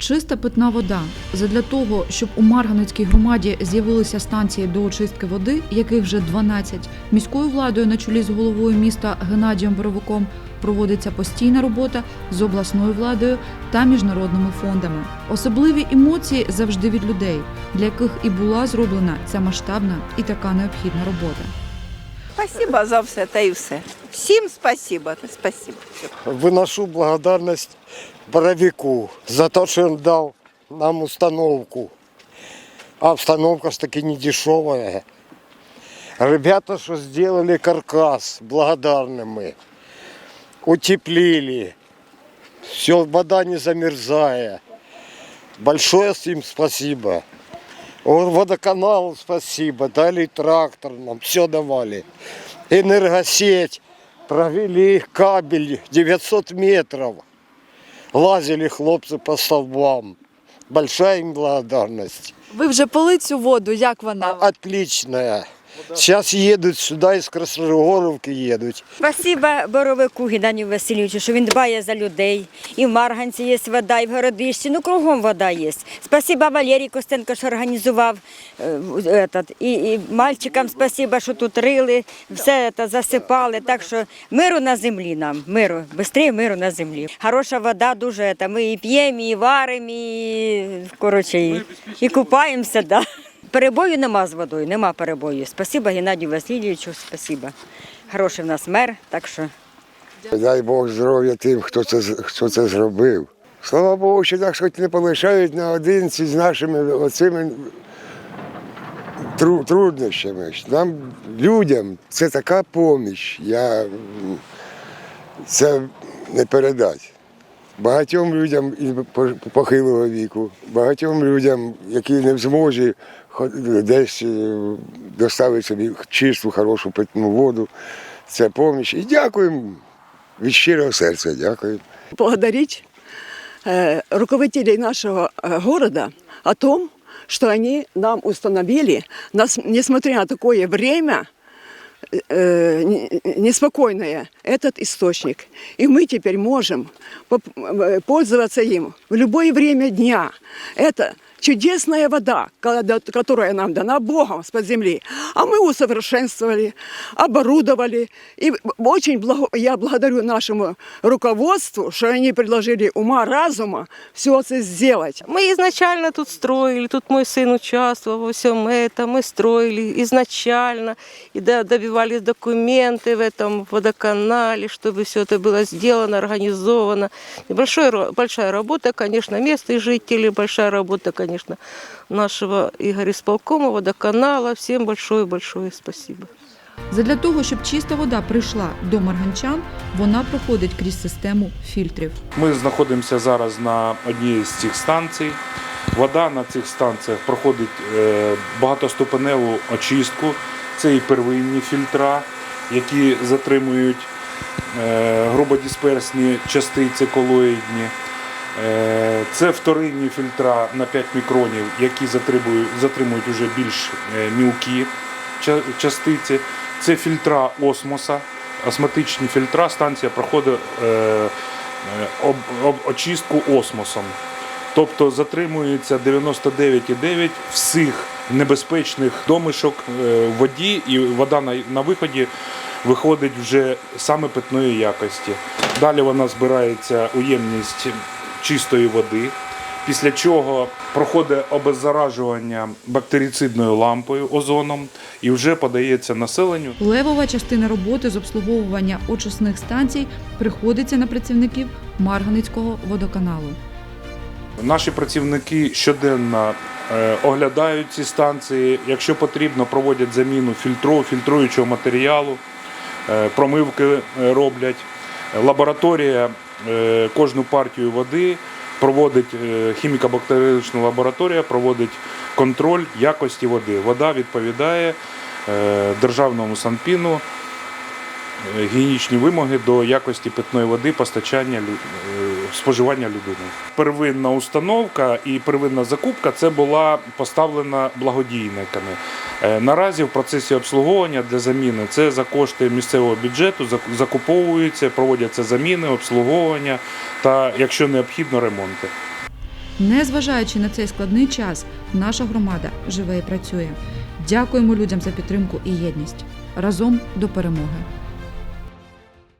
Чиста питна вода. Задля того, щоб у Марганецькій громаді з'явилися станції до очистки води, яких вже 12, міською владою на чолі з головою міста Геннадієм Боровиком проводиться постійна робота з обласною владою та міжнародними фондами. Особливі емоції завжди від людей, для яких і була зроблена ця масштабна і така необхідна робота. Спасибо за все та. Всім спасибо. Спасибо. Выношу благодарность Боровику за то, что он дал нам установку. А установка ж таки не дешевая. Ребята, что сделали каркас, благодарны мы. Утеплили. Все, вода не замерзая. Большое им спасибо. О, Водоканалу спасибо, дали трактор нам, все давали. Энергосеть, провели кабель 900 метров. Лазили хлопцы по столбам. Большая им благодарность. Ви вже пили цю воду, як вона? Отличная. Сейчас едут сюда из Красногоровки едут. Спасибо Боровику Гіданію Васильовичу, що він дбає за людей. І в Марганці є вода, і в Городищі, ну кругом вода є. Спасибо Валерій Костенко, що організував е, этот. І, і мальчикам спасибо, що тут рили, все це засипали. Так що миру на землі нам, миру, швидше миру на землі. Хороша вода дуже, это, ми і п'ємо, і варимо, і, коротше, і, і купаємося. Да. Перебою нема з водою, нема перебою. Спасибо Геннадію Васильовичу, спасибо. Хороший в нас мер, так що. Дай Бог здоров'я тим, хто це, хто це зробив. Слава Богу, що так хоч не полишають наодинці з нашими оцими тру- труднощами. Нам, людям, це така поміч. Я, це не передати. Багатьом людям похилого віку, багатьом людям, які не змозі десь е, доставити собі чисту, хорошу питну воду. Це поміч. І дякуємо від щирого серця. Дякую. благодарить э, руководителей нашего э, города о том, что они нам установили, нас, несмотря на такое время, э, не- неспокойное, этот источник. И мы теперь можем поп- э, пользоваться им в любое время дня. Это чудесная вода, которая нам дана Богом с-под земли. А мы усовершенствовали, оборудовали. И очень благо- я благодарю нашему руководству, что они предложили ума, разума все это сделать. Мы изначально тут строили, тут мой сын участвовал во всем этом, мы строили изначально и добивались документы в этом водоканале, чтобы все это было сделано, организовано. И большой большая работа, конечно, местных жителей, большая работа, конечно, нашего Игоря исполкома, водоканала. Всем большое-большое спасибо. Задля того, щоб чиста вода прийшла до марганчан, вона проходить крізь систему фільтрів. Ми знаходимося зараз на одній з цих станцій. Вода на цих станціях проходить е, багатоступеневу очистку. Це і первинні фільтра, які затримують е, грубодисперсні частиці колоїдні. Е, Це вторинні фільтра на 5 мікронів, які затримують, уже більш е, мілкі частиці. Це фільтра осмоса, осмотичні фільтра. Станція проходить е, очистку осмосом. Тобто затримується 99,9 всіх небезпечних домишок воді, і вода на, виході виходить вже саме питної якості. Далі вона збирається у ємність чистої води, після чого проходить обеззаражування бактерицидною лампою озоном і вже подається населенню. Левова частина роботи з обслуговування очисних станцій приходиться на працівників Марганицького водоканалу. Наші працівники щоденно е, оглядають ці станції. Якщо потрібно, проводять заміну фільтру, фільтруючого матеріалу, е, промивки е, роблять. Лабораторія кожну партію води проводить е, хіміко-бактеріологічна лабораторія, проводить контроль якості води. Вода відповідає е, державному санпіну е, гігієнічні вимоги до якості питної води, постачання е, споживання людини. Первинна установка і первинна закупка це була поставлена благодійниками. Е, Наразі в процесі обслуговування для заміни це за кошти місцевого бюджету закуповуються, проводяться заміни, обслуговування та, якщо необхідно, ремонти. Незважаючи на цей складний час, наша громада живе і працює. Дякуємо людям за підтримку і єдність. Разом до перемоги.